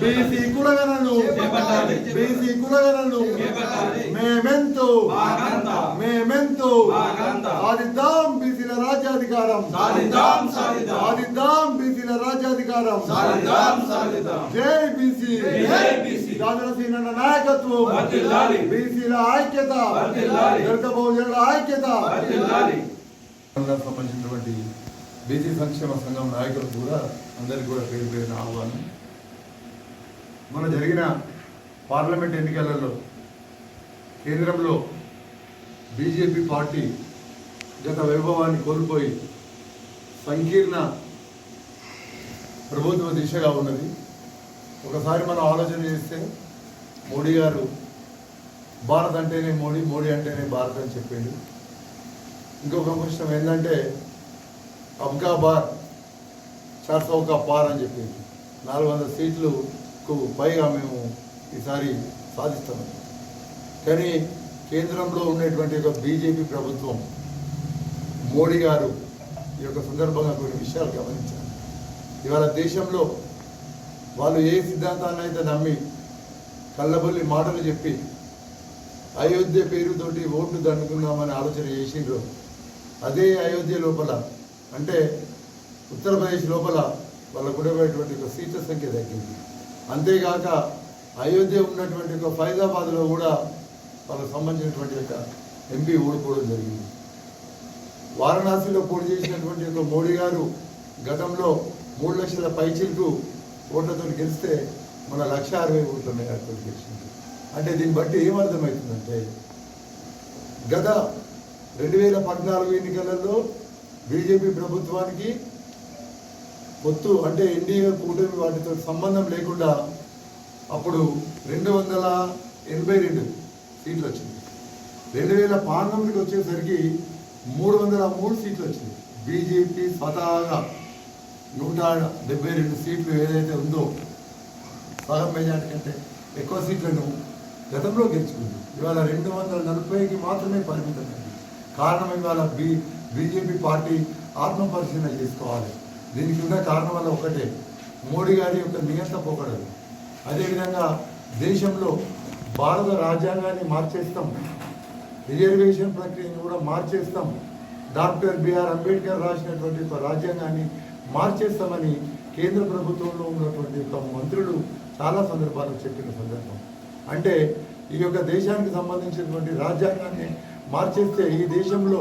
BC కులగణను చేపట్టాలి. BC కులగణను చేపట్టాలి. మేమెంతో. మేమెంతో. సాధిద్దాం బీసీల రాజ్యాధికారం సాధిద్దాం, బీసీల రాజ్యాధికారం సాధిద్దాం, సాధిద్దాం. జై బీసీ జై బీసీ. దాదరసీనన్న నాయకత్వం. బీసీల ఐక్యత. దళిత బహుజనుల ఐక్యత సంబంధించినటువంటి బీసీ సంక్షేమ సంఘం నాయకులకు కూడా అందరికీ కూడా పేరు పేరున ఆహ్వానం మన జరిగిన పార్లమెంట్ ఎన్నికలలో కేంద్రంలో బీజేపీ పార్టీ గత వైభవాన్ని కోల్పోయి సంకీర్ణ ప్రభుత్వ దిశగా ఉన్నది. ఒకసారి మనం ఆలోచన చేస్తే మోడీ గారు భారత్ అంటేనే మోడీ మోడీ అంటేనే భారత్ అని చెప్పాడు. ఇంకొక విషయం ఏంటంటే అబ్కా బార్ చార్ ఒక పార్ అని చెప్పింది నాలుగు వందల సీట్లు కు పైగా మేము ఈసారి సాధిస్తాం. కానీ కేంద్రంలో ఉండేటువంటి ఒక బీజేపీ ప్రభుత్వం మోడీ గారు ఈ యొక్క సందర్భంగా కొన్ని విషయాలు గమనించారు. ఇవాళ దేశంలో వాళ్ళు ఏ సిద్ధాంతాన్ని అయితే నమ్మి కళ్ళబొల్లి మాటలు చెప్పి అయోధ్య పేరుతోటి ఓట్లు దండుకుందామని ఆలోచన చేసిండ్రు అదే అయోధ్య లోపల అంటే ఉత్తరప్రదేశ్ లోపల వాళ్ళకు ఉండేటువంటి ఒక సీట్ల సంఖ్య తగ్గింది. అంతేగాక అయోధ్య ఉన్నటువంటి ఒక ఫైజాబాద్లో కూడా వాళ్ళకు సంబంధించినటువంటి ఒక ఎంపీ ఓడిపోవడం జరిగింది. వారణాసిలో పోటీ చేసినటువంటి ఒక మోడీ గారు గతంలో మూడు లక్షల పైచిలకు ఓట్లతో గెలిస్తే మన లక్ష అరవై ఓట్ల మేరకు గెలిచింది అంటే దీన్ని బట్టి ఏమర్థమవుతుందంటే గత రెండు వేల పద్నాలుగు ఎన్నికలలో బీజేపీ ప్రభుత్వానికి పొత్తు అంటే ఎన్డీఏ కూటమి వాటితో సంబంధం లేకుండా అప్పుడు రెండు వందల ఎనభై రెండు సీట్లు వచ్చింది. రెండు వేల పంతొమ్మిదికి వచ్చేసరికి మూడు వందల మూడు సీట్లు వచ్చింది. బీజేపీ స్వతహాగా నూట డెబ్బై రెండు సీట్లు ఏదైతే ఉందో సగం మెజార్టీ కంటే ఎక్కువ సీట్లను గతంలో గెలుచుకుంది. ఇవాళ రెండు వందల నలభైకి మాత్రమే పరిమితమైంది కారణం ఇవాళ బీ బీజేపీ పార్టీ ఆత్మపరిశీలన చేసుకోవాలి. దీనికి ఉన్న కారణం వల్ల ఒకటే మోడీ గారి యొక్క నియంత పోకడలు. అదేవిధంగా దేశంలో భారత రాజ్యాంగాన్ని మార్చేస్తాం. రిజర్వేషన్ ప్రక్రియను కూడా మార్చేస్తాం. డాక్టర్ బిఆర్ అంబేద్కర్ రాసినటువంటి ఒక రాజ్యాంగాన్ని మార్చేస్తామని కేంద్ర ప్రభుత్వంలో ఉన్నటువంటి ఒక మంత్రులు చాలా సందర్భాల్లో చెప్పిన సందర్భం. అంటే ఈ యొక్క దేశానికి సంబంధించినటువంటి రాజ్యాంగాన్ని మార్చేస్తే ఈ దేశంలో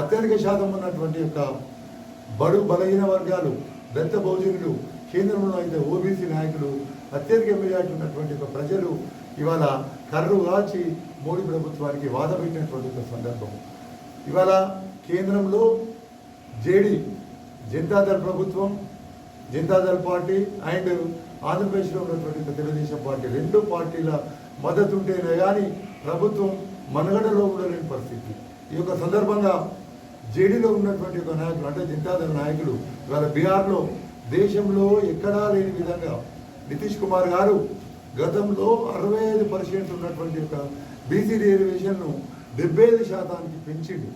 అత్యధిక శాతం ఉన్నటువంటి యొక్క బడు బలహీన వర్గాలు దళిత బహుజనులు కేంద్రంలో అయితే ఓబీసీ నాయకులు అత్యధిక మెజార్టీ ఉన్నటువంటి ఒక ప్రజలు ఇవాళ కర్రు కాచి మోడీ ప్రభుత్వానికి వాదపెట్టినటువంటి ఒక సందర్భం. ఇవాళ కేంద్రంలో జేడీ జనతాదళ్ ప్రభుత్వం జనతాదళ్ పార్టీ అండ్ ఆంధ్రప్రదేశ్లో ఉన్నటువంటి తెలుగుదేశం పార్టీ రెండు పార్టీల మద్దతు ఉంటేనే కానీ ప్రభుత్వం మనుగడలో ఉండలేని పరిస్థితి. ఈ యొక్క సందర్భంగా జేడీలో ఉన్నటువంటి ఒక నాయకులు అంటే జనతాదళ నాయకులు ఇవాళ బీహార్లో దేశంలో ఎక్కడా లేని విధంగా నితీష్ కుమార్ గారు గతంలో అరవై ఐదు పర్సెంట్ ఉన్నటువంటి ఒక బీసీ రిజర్వేషన్ను డెబ్బై ఐదు శాతానికి పెంచిండు.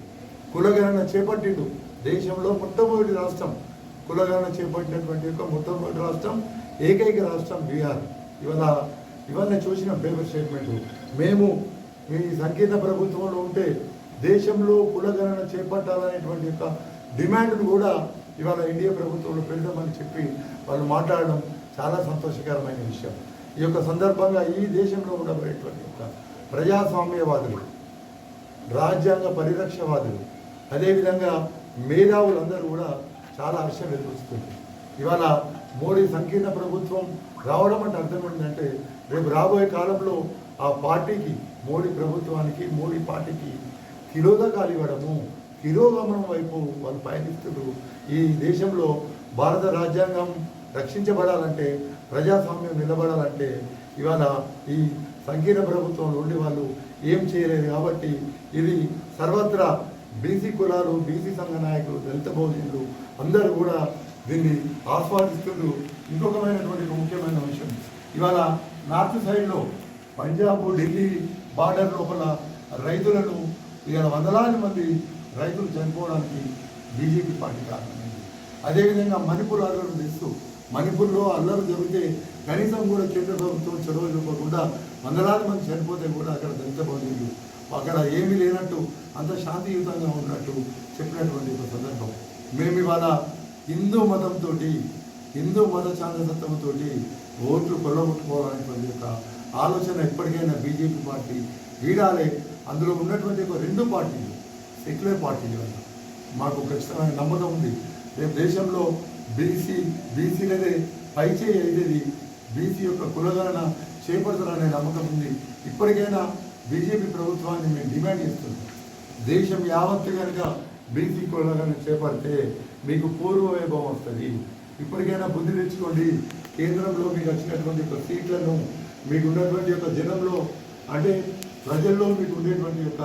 కులగణన చేపట్టిండు. దేశంలో మొట్టమొదటి రాష్ట్రం కులగణన చేపట్టినటువంటి యొక్క మొట్టమొదటి రాష్ట్రం ఏకైక రాష్ట్రం బీహార్. ఇవాళ ఇవన్నీ చూసిన పేపర్ స్టేట్మెంట్. మేము మీ సంకీర్ణ ప్రభుత్వంలో ఉంటే దేశంలో కులగణన చేపట్టాలనేటువంటి యొక్క డిమాండ్ను కూడా ఇవాళ ఇండియా ప్రభుత్వంలో పెడదామని చెప్పి వాళ్ళు మాట్లాడడం చాలా సంతోషకరమైన విషయం. ఈ యొక్క సందర్భంగా ఈ దేశంలో ఉండబడేటువంటి యొక్క ప్రజాస్వామ్యవాదులు రాజ్యాంగ పరిరక్షవాదులు అదేవిధంగా మేధావులందరూ కూడా చాలా హర్షం ఎదురుస్తుంది. ఇవాళ మోడీ సంకీర్ణ ప్రభుత్వం రావడం అంటే అర్థం ఏంటంటే రేపు రాబోయే కాలంలో ఆ పార్టీకి మోడీ ప్రభుత్వానికి మోడీ పార్టీకి తిరోధకాలు ఇవ్వడము తిరోగమనం వైపు వాళ్ళు పయనిస్తున్నారు. ఈ దేశంలో భారత రాజ్యాంగం రక్షించబడాలంటే ప్రజాస్వామ్యం నిలబడాలంటే ఇవాళ ఈ సంకీర్ణ ప్రభుత్వంలో ఉండి వాళ్ళు ఏం చేయలేదు కాబట్టి ఇది సర్వత్రా బీసీ కులాలు బీసీ సంఘ నాయకులు దళిత బౌద్ధులు అందరూ కూడా దీన్ని ఆస్వాదిస్తున్నారు. ఇంకొకమైనటువంటి ముఖ్యమైన విషయం ఇవాళ నార్త్ సైడ్లో పంజాబ్ ఢిల్లీ బార్డర్ లోపల రైతులను ఇవాళ వందలాది మంది రైతులు చనిపోవడానికి బీజేపీ పార్టీ కారణమైంది. అదేవిధంగా మణిపూర్ అల్లరు తెస్తూ మణిపూర్లో అల్లర్లు జరిగితే కనీసం కూడా కేంద్ర ప్రభుత్వం చొరవ చూపకుండా వందలాది మంది చనిపోతే కూడా అక్కడ దళిత బౌద్ధులు అక్కడ ఏమీ లేనట్టు అంత శాంతియుతంగా ఉన్నట్టు చెప్పినటువంటి ఒక సందర్భం. మేము ఇవాళ హిందూ మతంతో హిందూ మత చాంద్రతత్వంతో ఓట్లు కొల్లగొట్టుకోవాలనేటువంటి ఒక ఆలోచన ఎప్పటికైనా బీజేపీ పార్టీ వీడాలే. అందులో ఉన్నటువంటి ఒక రెండు పార్టీలు సెక్యులర్ పార్టీలు అన్న మాకు ఖచ్చితమైన నమ్మకం ఉంది. రేపు దేశంలో బీసీ బీసీలదే పైచేయి అయ్యేది బీసీ యొక్క కులగణన చేపడతారనే నమ్మకం ఉంది. ఇప్పటికైనా బీజేపీ ప్రభుత్వాన్ని మేము డిమాండ్ చేస్తున్నాం. దేశం యావత్తు కనుక బీసీ కులగణన చేపడితే మీకు పూర్వ వైభవం వస్తుంది. ఇప్పటికైనా బుద్ధి తెచ్చుకోండి. కేంద్రంలో మీకు వచ్చినటువంటి యొక్క సీట్లను మీకు ఉన్నటువంటి యొక్క జనంలో అంటే ప్రజల్లో మీకు ఉండేటువంటి యొక్క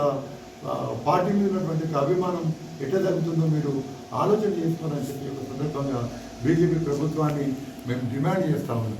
పార్టీ మీద ఉన్నటువంటి యొక్క అభిమానం ఎట్లా తగ్గుతుందో మీరు ఆలోచన చేసుకోవాలని చెప్పి ఒక సందర్భంగా బీజేపీ ప్రభుత్వాన్ని మేము డిమాండ్ చేస్తా ఉన్నాం.